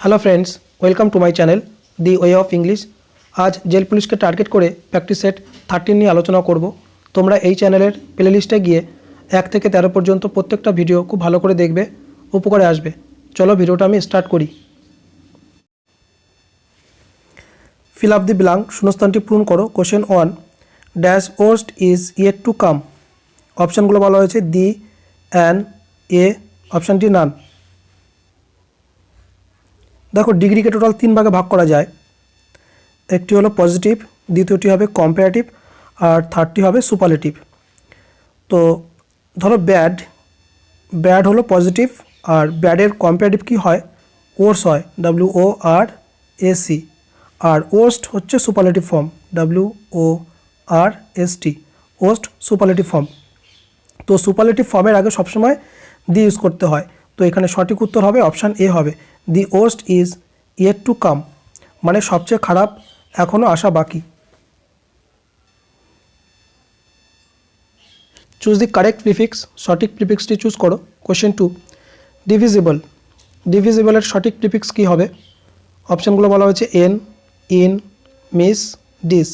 Hello friends welcome to my channel the way of English আজ jail পুলিশকে target করে practice set thirteen নিয়ে আলোচনা করব। তোমরা এই চ্যানেলের প্লেলিস্টে গিয়ে এক থেকে তেরো পর্যন্ত প্রত্যেকটা ভিডিও খুব ভালো করে দেখবে, উপকারে আসবে। চলো ভিডিওটা আমি স্টার্ট করি। ফিল আপ দি ব্লাঙ্ক শূন্যস্থানটি পূরণ করো। Question one dash worst is yet to come অপশানগুলো বলা হয়েছে দি অ্যান এ অপশানটি নান দেখো ডিগ্রিকে টোটাল তিন ভাগে ভাগ করা যায়। একটি হলো পজিটিভ দ্বিতীয়টি হবে কম্পারেটিভ আর থার্ডটি হবে সুপারলেটিভ তো ধরো ব্যাড ব্যাড হলো পজিটিভ আর ব্যাডের কম্পারেটিভ কি হয়? ওর্স হয় W O R A see R worst হচ্ছে superlative form W O R S T worst superlative form তো সুপারলেটিভ ফর্মের আগে সবসময় দি ইউজ করতে হয়। তো এখানে সঠিক উত্তর হবে অপশান এ হবে। The worst is yet to come মানে সবচেয়ে খারাপ এখনও আসা বাকি। চুজ দি কারেক্ট প্রিফিক্স সঠিক প্রিফিক্সটি চুজ করো। কোশ্চেন টু ডিভিজিবল ডিভিজিবলের সঠিক প্রিফিক্স কী হবে? অপশানগুলো বলা হয়েছে এন ইন মিস ডিস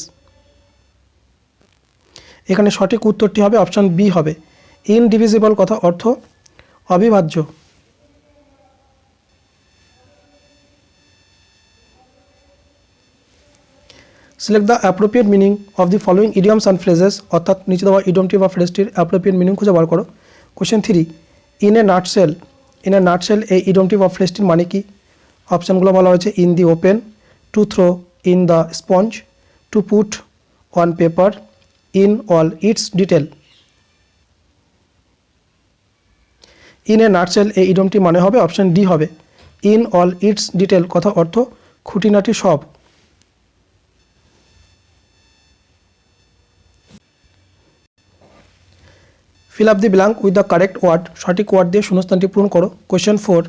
এখানে সঠিক উত্তরটি হবে অপশান বি হবে। ইনডিভিজিবল কথা অর্থ অবিভাজ্য। Select the appropriate meaning of the following idioms and phrases অর্থাৎ নিচে দেওয়া ইডমটি বা ফ্রেজটির অ্যাপ্রোপ্রিয়েট মিনিং খুঁজে বার করো। Question three in a nutshell in a nutshell এই ইডমটি বা ফ্রেজটির মানে কি? অপশানগুলো বলা হয়েছে in the open to throw in the sponge to put on paper in all its detail in a nutshell এই ইডমটি মানে হবে অপশান ডি হবে। ইন অল ইটস ডিটেল কথা অর্থ খুঁটিনাটি সব। Fill up the blank with the correct word সঠিক ওয়ার্ড দিয়ে শূন্যস্থানটি পূরণ করো। Question four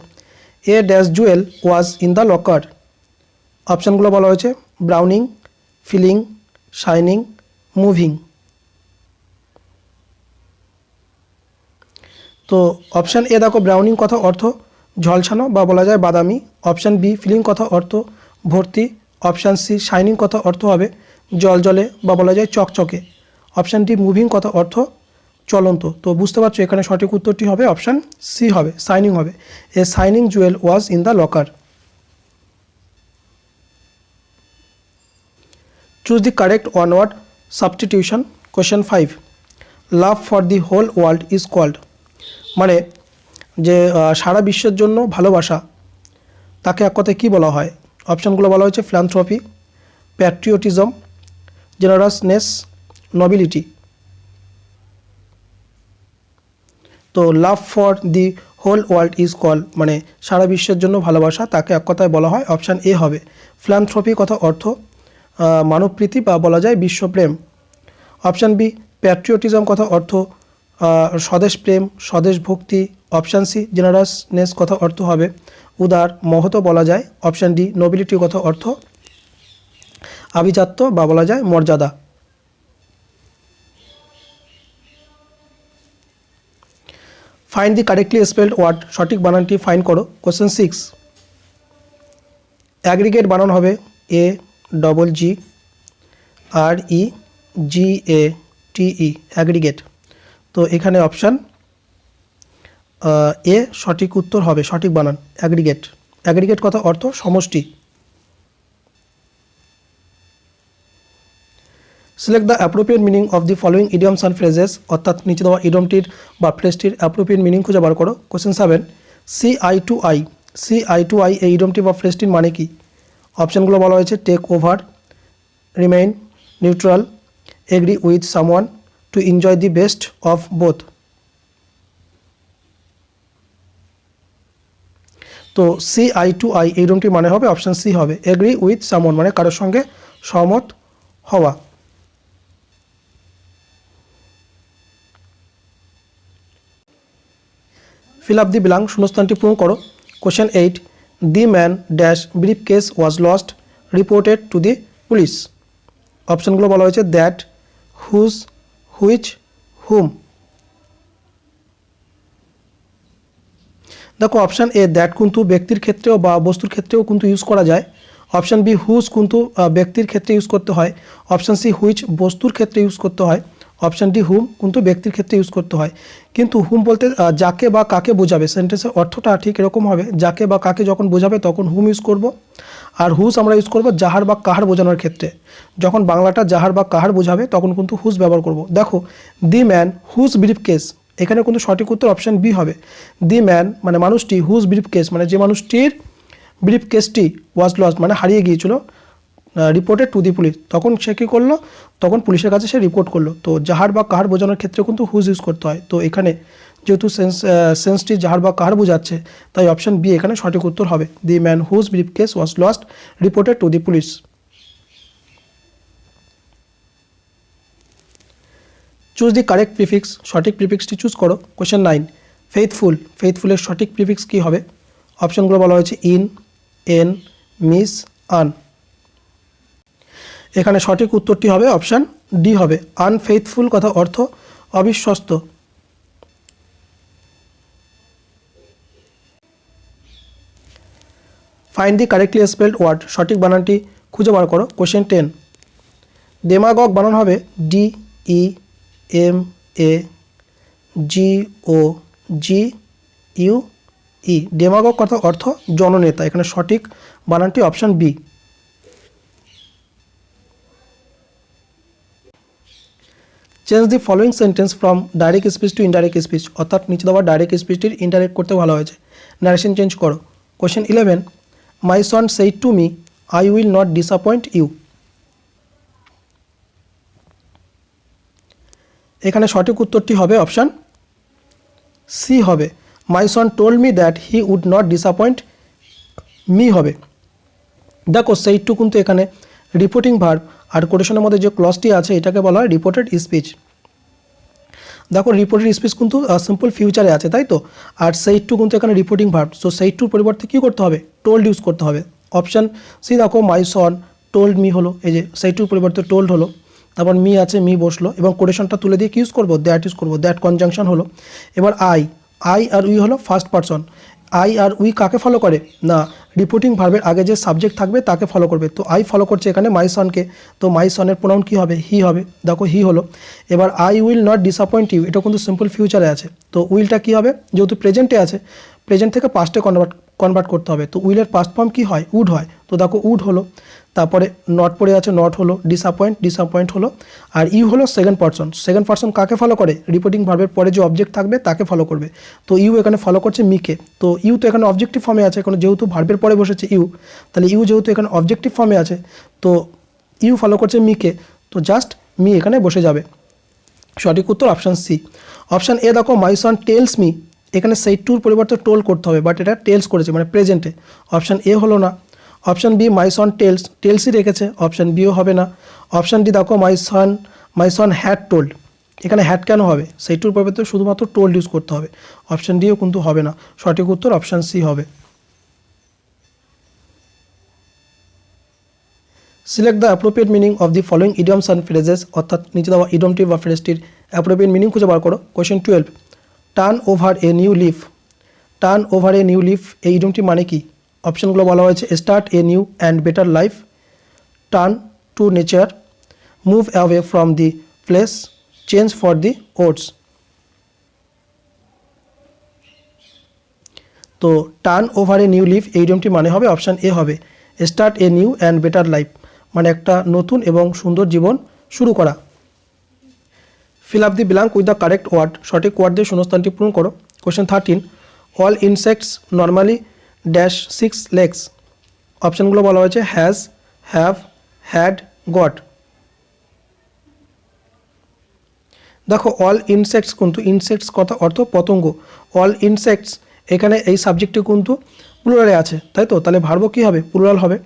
a dash jewel was in the locker অপশানগুলো বলা হয়েছে। ব্রাউনিং ফিলিং শাইনিং মুভিং তো অপশান এ দেখো ব্রাউনিং কথা অর্থ ঝলসানো বা বলা যায় বাদামি। অপশান বি ফিলিং কথা অর্থ ভর্তি। অপশান সি শাইনিং কথা অর্থ হবে জল জলে বা বলা যায় চকচকে। অপশান ডি মুভিং কথা অর্থ চলন্ত। তো বুঝতে পারছ এখানে সঠিক উত্তরটি হবে অপশান সি হবে সাইনিং হবে। A shining jewel was in the locker choose the correct one word substitution question five love for the whole world is called মানে যে সারা বিশ্বের জন্য ভালোবাসা, তাকে এক কথায় কী বলা হয়? অপশানগুলো বলা হয়েছে ফ্ল্যান্থ্রপি প্যাট্রিয়টিজম জেনারাসনেস নবিলিটি তো love for the whole world is call মানে সারা বিশ্বের জন্য ভালোবাসা, তাকে এক কথায় বলা হয় অপশান এ হবে। ফ্ল্যান্থ্রপি কথা অর্থ মানবপ্রীতি বা বলা যায় বিশ্বপ্রেম অপশান বি প্যাট্রিয়টিজম কথা অর্থ স্বদেশ প্রেম, স্বদেশ ভক্তি। অপশান সি জেনারাসনেস কথা অর্থ হবে, উদার মহত বলা যায়। অপশান ডি নোবিলিটি কথা অর্থ, আভিজাত্য বা বলা যায় মর্যাদা। Find the correctly spelled word সঠিক বানানটি ফাইন করো। কোশ্চেন সিক্স অ্যাগ্রিগেট বানান হবে এ ডবল জি আর ই জি এ টি ই অ্যাগ্রিগেট তো এখানে অপশান এ সঠিক উত্তর হবে, সঠিক বানান অ্যাগ্রিগেট অ্যাগ্রিগেট কথা অর্থ সমষ্টি। Select the appropriate meaning of the following idioms and phrases অর্থাৎ নিচে দেওয়া ইডিয়মটির বা ফ্রেজটির অ্যাপ্রোপ্রিয়েট মিনিং খুঁজে বার করো। Question seven see eye to eye see eye to eye এই ইডিয়মটি বা ফ্রেজটির মানে কি? অপশানগুলো বলা হয়েছে take over remain neutral agree with someone to enjoy the best of both তো সি আই টু আই এই রুমটি মানে হবে অপশান সি হবে। এগ্রি উইথ সামন মানে কারোর সঙ্গে সহমত হওয়া। ফিল আপ দি বিলাং শূন্যস্থানটি পূরণ করো। Question eight the man dash briefcase was lost reported to the police অপশানগুলো বলা হয়েছে দ্যাট হুজ হুইচ হুম দেখো অপশান এ দ্যাট কিন্তু ব্যক্তির ক্ষেত্রেও বা বস্তুর ক্ষেত্রেও কিন্তু ইউজ করা যায়। অপশান বি হুজ কিন্তু ব্যক্তির ক্ষেত্রে ইউজ করতে হয়। অপশান সি হুইচ বস্তুর ক্ষেত্রে ইউজ করতে হয়। অপশান ডি হুম কিন্তু ব্যক্তির ক্ষেত্রে ইউজ করতে হয়। কিন্তু হুম বলতে যাকে বা কাকে বোঝাবে সেন্টেন্সের অর্থটা ঠিক এরকম হবে, যাকে বা কাকে যখন বোঝাবে তখন হুম ইউজ করব, আর হুস আমরা ইউজ করব যাহার বা কাহার বোঝানোর ক্ষেত্রে। যখন বাংলাটা যাহার বা কাহার বোঝাবে তখন কিন্তু হুজ ব্যবহার করব। দেখো the man whose briefcase এখানে কিন্তু সঠিক উত্তর অপশান বি হবে। দি ম্যান মানে মানুষটি হুজ ব্রিফ কেস মানে যে মানুষটির ব্রিফ কেসটি ওয়াজ লস্ট মানে হারিয়ে গিয়েছিল রিপোর্টেড টু দি পুলিশ তখন সে কী করল? তখন পুলিশের কাছে সে রিপোর্ট করল। তো যাহার বা কাহার বোঝানোর ক্ষেত্রে কিন্তু হুজ ইউজ করতে হয়। তো এখানে যেহেতু সেন্স সেন্সটি যাহার বা কাহার বোঝাচ্ছে, তাই অপশন বি এখানে সঠিক উত্তর হবে। The man whose briefcase was lost reported to the police choose the correct prefix সঠিক প্রিফিক্সটি চুজ করো। কোয়েশ্চেন নাইন ফেথফুল ফেথফুলের সঠিক প্রিফিক্স কী হবে? অপশনগুলো বলা হয়েছে ইন এন মিস আন এখানে সঠিক উত্তরটি হবে অপশান ডি হবে আনফেথফুল কথা অর্থ অবিশ্বস্ত। Find the correctly spelled word সঠিক বানানটি খুঁজে বার করো। কোশ্চেন টেন ডেমাগগ বানান হবে D E M A G O G U E demagogue কথা অর্থ জননেতা। এখানে সঠিক বানানটি option B change the following sentence from direct speech to indirect speech অর্থাৎ নিচে দেওয়া ডাইরেক্ট স্পিচটির ইনডাইরেক্ট করতে ভালো হয়েছে। ন্যারেশন চেঞ্জ করো। Question eleven my son said to me I will not disappoint you এখানে সঠিক উত্তরটি হবে অপশান সি হবে। My son told me that he would not disappoint me হবে। দেখো সেইটু কিন্তু এখানে রিপোর্টিং ভার্ব আর কোটেশনের মধ্যে যে ক্লসটি আছে, এটাকে বলা হয় রিপোর্টেড স্পিচ দেখো রিপোর্টেড স্পিচ কিন্তু সিম্পল ফিউচারে আছে, তাই তো? আর সেই টু কিন্তু এখানে রিপোর্টিং ভার্ব সো সেই টুর পরিবর্তে কী করতে হবে? টোল্ড ইউজ করতে হবে। অপশান সি দেখো মাই সন টোল্ড মি হলো। এই যে, সেই টুর পরিবর্তে টোল্ড হলো। তারপর মি আছে মি বসল। এবং কোটেশনটা তুলে দিয়ে কি ইউজ করব? দ্যাট ইউজ করব। দ্যাট কনজাংশন হলো। এবার আই আই আর উই হলো ফার্স্ট পারসন আই আর উই কাকে ফলো করে? না রিপোর্টিং ভার্বের আগে যে সাবজেক্ট থাকবে তাকে ফলো করবে। তো আই ফলো করছে এখানে মাই সনকে তো মাই সনের প্রোনাউন কী হবে? হি হবে। দেখো হি হলো। এবার I will not disappoint you এটা কিন্তু সিম্পল ফিউচারে আছে। তো উইলটা কী হবে? যেহেতু প্রেজেন্টে আছে প্রেজেন্ট থেকে পাস্টে কনভার্ট কনভার্ট করতে হবে। তো উইলের পাস্ট ফর্ম কী হয়? উড হয়। তো দেখো, উড হলো। তারপরে নট পড়ে আছে নট হলো ডিসঅ্যাপয়েন্ট ডিসঅ্যাপয়েন্ট হলো। আর ইউ হলো সেকেন্ড পার্সন সেকেন্ড পার্সন কাকে ফলো করে? রিপোর্টিং ভার্বের পরে যে অবজেক্ট থাকবে, তাকে ফলো করবে। তো ইউ এখানে ফলো করছে মিকে তো ইউ তো এখানে অবজেক্টিভ ফর্মে আছে, এখন যেহেতু ভার্বের পরে বসেছে ইউ তাহলে ইউ যেহেতু এখানে অবজেক্টিভ ফর্মে আছে, তো ইউ ফলো করছে মিকে তো জাস্ট মি এখানে বসে যাবে। সঠিক উত্তর অপশান সি অপশান এ দেখো মাই সন টেলস মি এখানে সেই টুর পরিবর্তে টোল করতে হবে বাট এটা টেলস করেছে মানে প্রেজেন্টে অপশান এ হলো না। Option B my son tells টেলসই রেখেছে অপশান বিও হবে না। অপশান ডি দেখো my son my son had told এখানে হ্যাড কেন হবে? সেই টুর পরিবর্তে শুধুমাত্র টোল্ড ইউজ করতে হবে। অপশান ডিও কিন্তু হবে না। সঠিক উত্তর অপশান সি হবে। Select the appropriate meaning of the following idioms and phrases অর্থাৎ নিচে দেওয়া ইডমটি বা ফ্রেজটির অ্যাপ্রোপ্রিয়েট মিনিং খুঁজে বার করো। Question twelve turn over a new leaf turn over a new leaf এই ইডমটি মানে কি? অপশনগুলো বলা হয়েছে start a new and better life turn to nature move away from the place change for the worse তো turn over a new leaf এই ইডিয়মটি মানে হবে অপশান এ হবে start a new and better life মানে একটা নতুন এবং সুন্দর জীবন শুরু করা। Fill up the blank with the correct word সঠিক ওয়ার্ড দিয়ে শূন্যস্থানটি পূরণ করো। Question thirteen all insects normally dash six legs অপশানগুলো বলা হয়েছে হ্যাজ হ্যাভ হ্যাড গট দেখো অল ইনসেক্টস কিন্তু ইনসেক্টস কথা অর্থ পতঙ্গ। অল ইনসেক্টস এখানে এই সাবজেক্টটি কিন্তু প্লুরালে আছে, তাই তো? তাহলে ভার্ব কী হবে? প্লুরাল হবে।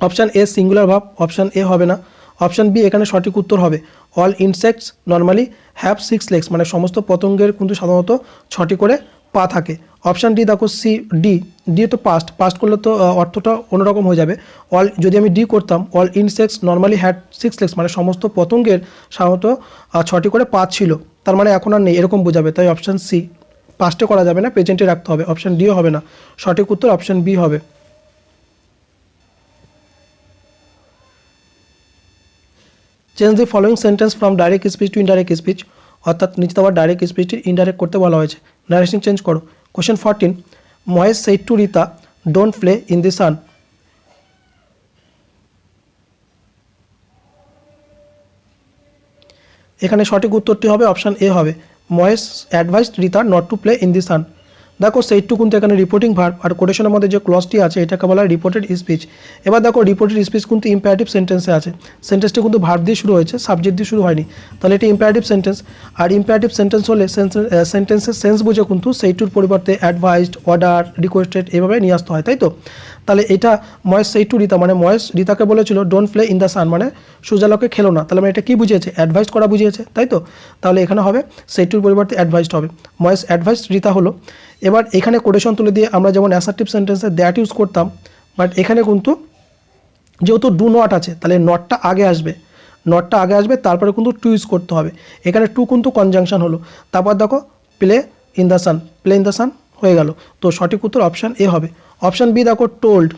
অপশান এ সিঙ্গুলার ভাব অপশান এ হবে না। অপশান বি এখানে সঠিক উত্তর হবে। All insects normally have six legs মানে সমস্ত পতঙ্গের কিন্তু সাধারণত ছটি করে পা থাকে। অপশান ডি দেখো সি ডি ডি তো পাস্ট পাস্ট করলে তো অর্থটা অন্যরকম হয়ে যাবে। অল যদি আমি ডি করতাম all insects normally had six legs মানে সমস্ত পতঙ্গের সাধারণত ছটি করে পা ছিল। তার মানে এখন আর নেই, এরকম বোঝাবে। তাই অপশান সি পাস্টে করা যাবে না প্রেজেন্টে রাখতে হবে। অপশান ডিও হবে না। সঠিক উত্তর অপশান বি হবে। Change the following sentence from direct speech to indirect speech অর্থাৎ নিচে তোমার ডাইরেক্ট স্পিচটি ইনডাইরেক্ট করতে বলা হয়েছে। নারেশন চেঞ্জ করো। Question fourteen Mahesh said to Rita don't play in the sun এখানে সঠিক উত্তরটি হবে অপশান এ হবে। Mahesh advised Rita not to play in the sun দেখো সেই সেইটু কিন্তু এখানে রিপোর্টিং ভার্ব আর কোটেশনের মধ্যে যে ক্লসটি আছে, এটাকে বলা হয় রিপোর্টেড স্পিচ এবার দেখো রিপোর্টেড স্পিচ কিন্তু ইম্পারেটিভ সেন্টেন্সে আছে। সেন্টেন্সটি কিন্তু ভার্ব দিয়ে শুরু হয়েছে সাবজেক্ট দিয়ে শুরু হয়নি। তাহলে এটি ইম্পারেটিভ সেন্টেন্স আর ইম্পারেটিভ সেন্টেন্স হলে সেন্টেন্সের সেন্স বুঝে কিন্তু সেইটুর পরিবর্তে অ্যাডভাইসড অর্ডার রিকোয়েস্টেড এভাবে নিয়ে আসতে হয়, তাই তো? তাহলে এটা ময়েস সেইটু রিতা মানে ময়েস রিতাকে বলেছিল don't play in the sun মানে সূর্যালোকে খেলো না। তাহলে মানে এটা কী বুঝিয়েছে? অ্যাডভাইস করা বুঝিয়েছে, তাই তো? তাহলে এখানে হবে, সেইটুর পরিবর্তে অ্যাডভাইসড হবে। ময়েস অ্যাডভাইসড রিতা হলো। এবার এখানে কোটেশন তুলে দিয়ে আমরা যেমন অ্যাসার্টিভ সেন্টেন্সে দ্যাট ইউজ করতাম বাট এখানে কিন্তু যেহেতু ডু নট আছে, তাহলে নটটা আগে আসবে। নটটা আগে আসবে, তারপরে কিন্তু টু ইউজ করতে হবে। এখানে টু কিন্তু কনজাংশন হলো। তারপর দেখো play in the sun play in the sun হয়ে গেল। তো সঠিক উত্তর অপশান এ হবে। অপশান বি দেখো টোল্ড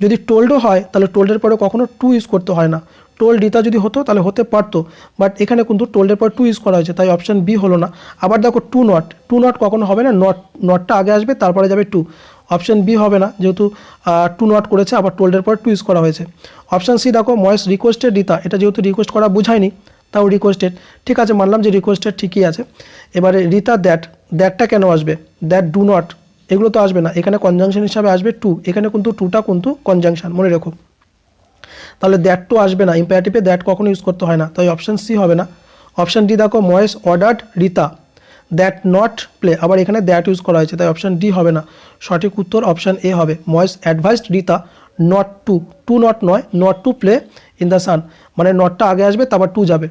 যদি টোল্ডও হয়, তাহলে টোল্ডের পরে কখনো টু ইউজ করতে হয় না। টোল্ড রিতা যদি হতো, তাহলে হতে পারতো। বাট এখানে কিন্তু টোল্ডের পর টু ইউজ করা হয়েছে, তাই অপশান বি হলো না। আবার দেখো টু নট টু নট কখনো হবে না নট নটটা আগে আসবে, তারপরে যাবে টু অপশান বি হবে না, যেহেতু টু নট করেছে, আবার টোল্ডের পর টু ইউজ করা হয়েছে। অপশান সি দেখো ময়েস রিকোয়েস্টেড রিতা এটা যেহেতু রিকোয়েস্ট করা বুঝায়নি, তাও রিকোয়েস্টেড ঠিক আছে, মানলাম যে রিকোয়েস্টেড ঠিকই আছে। এবারে রিতা দ্যাট দ্যাটটা কেন আসবে? দ্যাট ডু নট এগুলো তো আসবে না। এখানে কনজাংশন হিসাবে আসবে টু এখানে কিন্তু টুটা কিন্তু কনজাংশন মনে রেখো। তাহলে দ্যাট টু আসবে না। ইম্পারেটিভে দ্যাট কখনো ইউজ করতে হয় না। তাই অপশান সি হবে না। অপশান ডি দেখো Moyes ordered Rita that not play আবার এখানে দ্যাট ইউজ করা হয়েছে, তাই অপশান ডি হবে না। সঠিক উত্তর অপশান এ হবে। Moyes advised Rita not to to not নয় not to play in the sun মানে নটটা আগে আসবে, তারপর টু যাবে।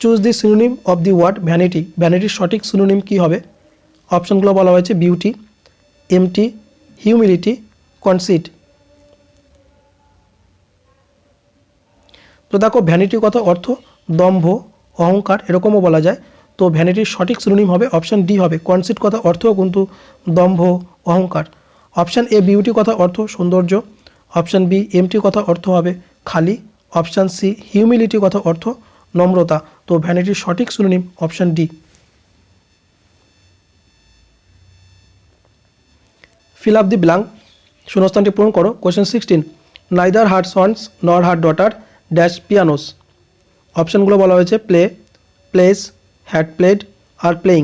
Choose the synonym of the word vanity ভ্যানিটির সঠিক সিনোনিম কী হবে? অপশনগুলো বলা হয়েছে বিউটি এমটি হিউমিলিটি কনসিড তো দেখো ভ্যানিটির কথা অর্থ দম্ভ, অহংকার এরকমও বলা যায়। তো ভ্যানিটির সঠিক সিনোনিম হবে অপশান ডি হবে। কনসিড কথা অর্থও কিন্তু দম্ভ, অহংকার। অপশান এ বিউটি কথা অর্থ সৌন্দর্য। অপশান বি এমটি কথা অর্থ হবে খালি। অপশান সি হিউমিলিটি কথা অর্থ নম্রতা। তো ভ্যানিটির সঠিক synonym option D fill up the blank শূন্যস্থানটি পূরণ করো question sixteen neither her sons nor her daughter dash pianos অপশানগুলো বলা হয়েছে play plays had played R playing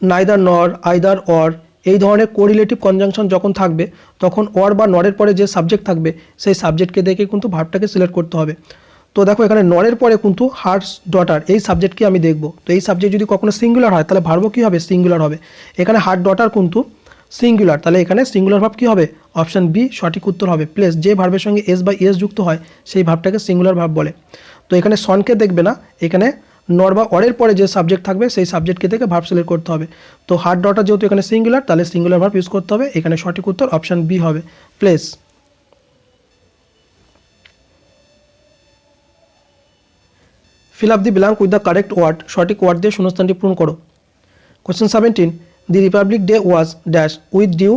neither nor either or এই ধরনের কোরিলেটিভ কনজাংশন যখন থাকবে, তখন অর বা নরের পরে যে সাবজেক্ট থাকবে, সেই সাবজেক্টকে দেখে কিন্তু ভার্বটাকে সিলেক্ট করতে হবে। তো দেখো এখানে নরের পরে কিন্তু হার্টস ডটার এই সাবজেক্টকে আমি দেখব। তো এই সাবজেক্ট যদি কখনো সিঙ্গুলার হয়, তাহলে ভার্ব কী হবে? সিঙ্গুলার হবে। এখানে হার্ট ডটার কিন্তু সিঙ্গুলার তাহলে এখানে সিঙ্গুলার ভাব কী হবে? অপশান বি সঠিক উত্তর হবে। প্লেস যে ভার্বের সঙ্গে এস বা এস যুক্ত হয়, সেই ভাবটাকে সিঙ্গুলার ভাব বলে। তো এখানে সনকে দেখবে না, এখানে নর বা অরের পরে যে সাবজেক্ট থাকবে, সেই সাবজেক্টকে থেকে ভার্ব সিলেক্ট করতে হবে। তো হার্ট ডটার যেহেতু এখানে সিঙ্গুলার তাহলে সিঙ্গুলার ভার্ব ইউজ করতে হবে। এখানে সঠিক উত্তর অপশান বি হবে। Plays fill up the blank with the correct word সঠিক ওয়ার্ড দিয়ে শূন্যস্থানটি পূরণ করো। Question seventeen the republic day was dash with due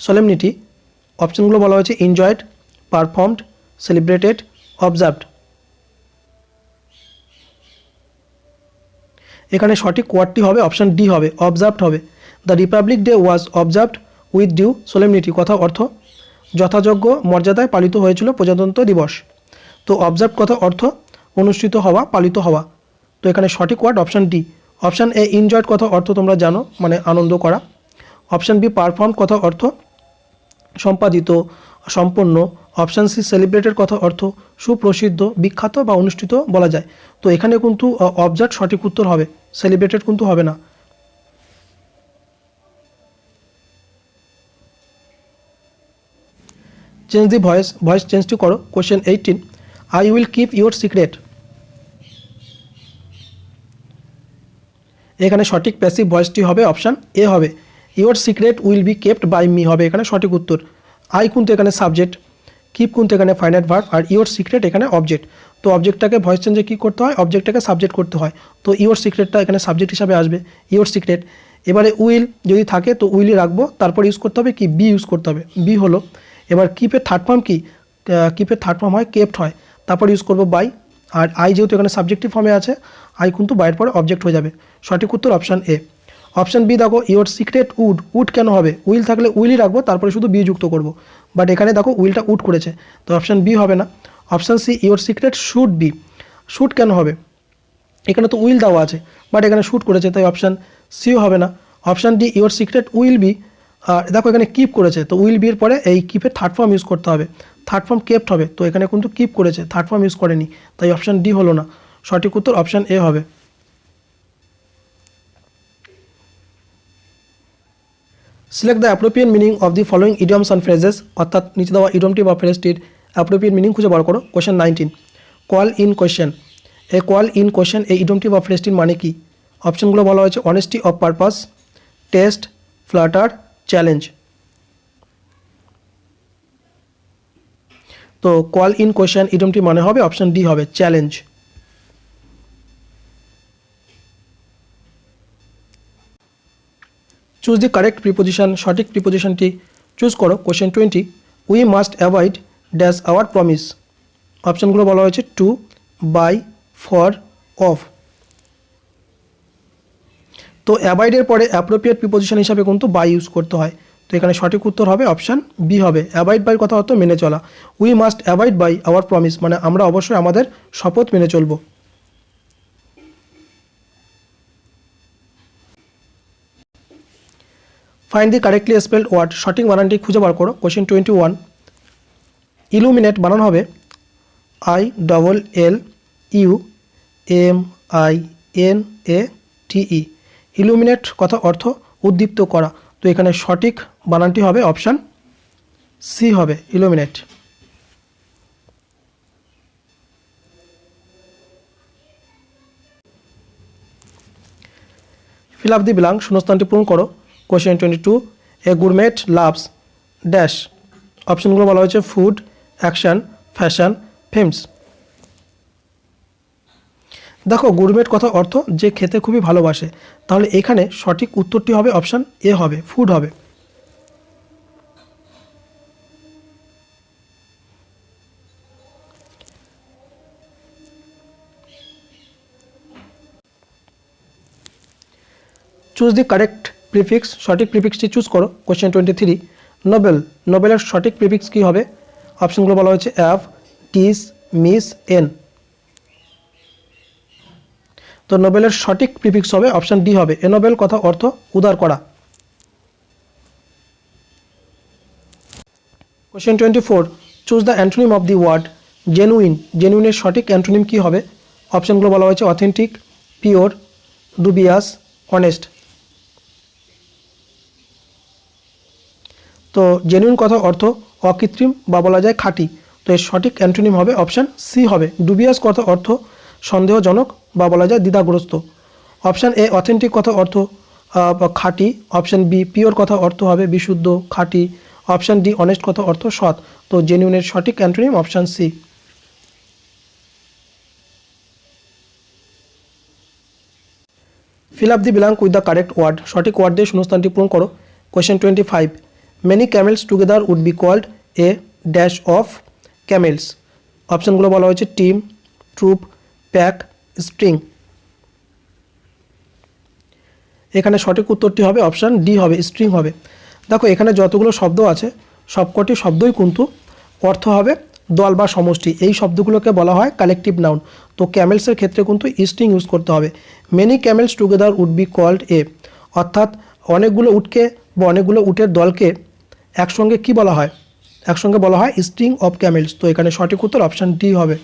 solemnity অপশনগুলো বলা হয়েছে এনজয়েড পারফর্মড সেলিব্রেটেড অবজার্ভড এখানে সঠিক ওয়ার্ডটি হবে অপশান ডি হবে অবজার্ভড হবে। The republic day was observed with due solemnity কথা অর্থ, যথাযোগ্য মর্যাদায় পালিত হয়েছিল প্রজাতন্ত্র দিবস। তো অবজার্ভ কথা অর্থ অনুষ্ঠিত হওয়া, পালিত হওয়া। তো এখানে সঠিক word option D option A enjoyed কথা অর্থ তোমরা জানো মানে আনন্দ করা। অপশান বি পারফর্ম কথা অর্থ সম্পাদিত, সম্পন্ন। অপশান সি সেলিব্রেটেড কথা অর্থ সুপ্রসিদ্ধ, বিখ্যাত বা অনুষ্ঠিত বলা যায়। তো এখানে কিন্তু অবজার্ট সঠিক উত্তর হবে সেলিব্রেটেড কিন্তু হবে না। চেঞ্জ দি ভয়েস ভয়েস চেঞ্জটি করো question eighteen I will keep your secret এখানে সঠিক প্যাসিভ ভয়েসটি হবে অপশান এ হবে। Your secret will be kept by me হবে। এখানে সঠিক উত্তর। আই কিন্তু এখানে সাবজেক্ট কিপ কিন্তু এখানে ফাইনাইট ভার্ব আর ইওর সিক্রেট এখানে অবজেক্ট তো অবজেক্টটাকে ভয়েস চেঞ্জে কী করতে হয়? অবজেক্টটাকে সাবজেক্ট করতে হয়। তো ইওর সিক্রেটটা এখানে সাবজেক্ট হিসাবে আসবে। ইওর সিক্রেট এবারে উইল যদি থাকে তো উইলই রাখব। তারপর ইউজ করতে হবে কি? বি ইউজ করতে হবে। বি হলো, এবার কিপের থার্ড ফর্ম কি? কিপের থার্ড ফর্ম হয় কেপ্ট হয়। তারপর ইউজ করব বাই আর আই যেহেতু এখানে সাবজেক্টিভ ফর্মে আছে আই কিন্তু বাইয়ের পরে অবজেক্ট হয়ে যাবে। সঠিক উত্তর অপশান এ অপশান বি দেখো ইওর সিক্রেট উড উড কেন হবে? উইল থাকলে উইলই রাখব, তারপরে শুধু বি যুক্ত করব। বাট এখানে দেখো উইলটা উড করেছে। তো অপশান বি হবে না। Option C your secret should be should কেন হবে? এখানে তো উইল দেওয়া আছে বাট এখানে শ্যুট করেছে, তাই অপশান সিও হবে না। Option D your secret will be দেখো এখানে কিপ করেছে, তো উইল বির পরে এই কিপের থার্ড ফর্ম ইউজ করতে হবে। থার্ড ফর্ম কেপ্ট হবে। তো এখানে কিন্তু কিপ করেছে। থার্ড ফর্ম ইউজ করেনি। তাই অপশান ডি হলো না। সঠিক উত্তর অপশান এ হবে। Select the appropriate meaning of the following idioms and phrases অর্থাৎ নিচে দেওয়া ইডিয়মটি বা ফ্রেজটির অ্যাপ্রোপ্রিয়েট মিনিং খুঁজে বার করো। Question nineteen call in question a call in question এই ইডিয়মটি বা ফ্রেজটির মানে কি? অপশনগুলো বলা হয়েছে honesty of purpose test flatter challenge তো কল ইন কোয়েশ্চেন ইডিয়মটি মানে হবে? অপশন ডি হবে challenge choose the correct preposition সঠিক প্রিপোজিশনটি চুজ করো question twenty we must avoid dash our promise অপশানগুলো বলা হয়েছে টু বাই ফর অফ তো অ্যাভয়েডের পরে অ্যাপ্রোপ্রিয়েট প্রিপোজিশন হিসাবে কিন্তু বাই ইউজ করতে হয়। তো এখানে সঠিক উত্তর হবে অপশান বি হবে। অ্যাভয়েড বাই কথা হতো মেনে চলা। We must avoid by our promise মানে আমরা অবশ্যই আমাদের শপথ মেনে চলবো। Find the correctly spelled word সঠিক বানানটি খুঁজে বার করো। কোশ্চেন টোয়েন্টি ওয়ান ইলুমিনেট বানান হবে। I double L U M I N A T E illuminate কথা অর্থ উদ্দীপ্ত করা। তো এখানে সঠিক বানানটি হবে অপশান সি হবে illuminate fill up the blank শূন্যস্থানটি পূরণ করো। Question twenty two a gourmet loves dash অপশনগুলো বলা হয়েছে ফুড অ্যাকশন ফ্যাশন ফিল্মস দেখো গুরমেট কথা অর্থ যে খেতে খুবই ভালোবাসে, তাহলে এখানে সঠিক উত্তরটি হবে অপশান এ হবে ফুড হবে। চুজ দি কারেক্ট প্রিফিক্স সঠিক প্রিফিক্সটি চুজ করো কোয়েশ্চেন টোয়েন্টি থ্রি নোবেল নোবেলের সঠিক প্রিফিক্স কী হবে? অপশনগুলো বলা হয়েছে অ্যাভ টিস মিস এন তো নোবেলের সঠিক প্রিফিক্স হবে অপশান ডি হবে এনোবেল কথা অর্থ উদার করা। Question twenty four choose the antonym of the word genuine জেনুইনের সঠিক অ্যান্টোনিম কী হবে? অপশানগুলো বলা হয়েছে অথেন্টিক পিওর ডুবিয়াস অনেস্ট তো জেনুইন কথা অর্থ অকৃত্রিম বা বলা যায় খাঁটি। তো এর সঠিক অ্যান্টোনিম হবে অপশান সি হবে। ডুবিয়াস কথা অর্থ সন্দেহজনক বা বলা যায় দ্বিধাগ্রস্ত। অপশান এ অথেন্টিক কথা অর্থ খাঁটি। অপশান বি, পিওর কথা অর্থ হবে বিশুদ্ধ, খাঁটি। অপশান ডি, অনেস্ট কথা অর্থ সৎ। তো জেনুইনের সঠিক antonym option C. Fill up the blank with the correct word সঠিক ওয়ার্ড দিয়ে শূন্যস্থানটি পূরণ করো। Question twenty five many camels together would be called a dash of camels অপশানগুলো বলা হয়েছে টিম ট্রুপ প্যাক স্ট্রিং। এখানে সঠিক উত্তরটি হবে অপশান ডি হবে, স্ট্রিং হবে। দেখো, এখানে যতগুলো শব্দ আছে, সবকটি শব্দই কিন্তু অর্থ হবে দল বা সমষ্টি। এই শব্দগুলোকে বলা হয় কালেকটিভ নাউন তো ক্যামেলসের ক্ষেত্রে কিন্তু স্ট্রিং ইউজ করতে হবে। Many camels together would be called a অর্থাৎ অনেকগুলো উটকে বা অনেকগুলো উটের দলকে একসঙ্গে কি বলা হয়? একসঙ্গে বলা হয় স্ট্রিং অফ ক্যামেলস তো এখানে সঠিক উত্তর অপশান ডি হবে।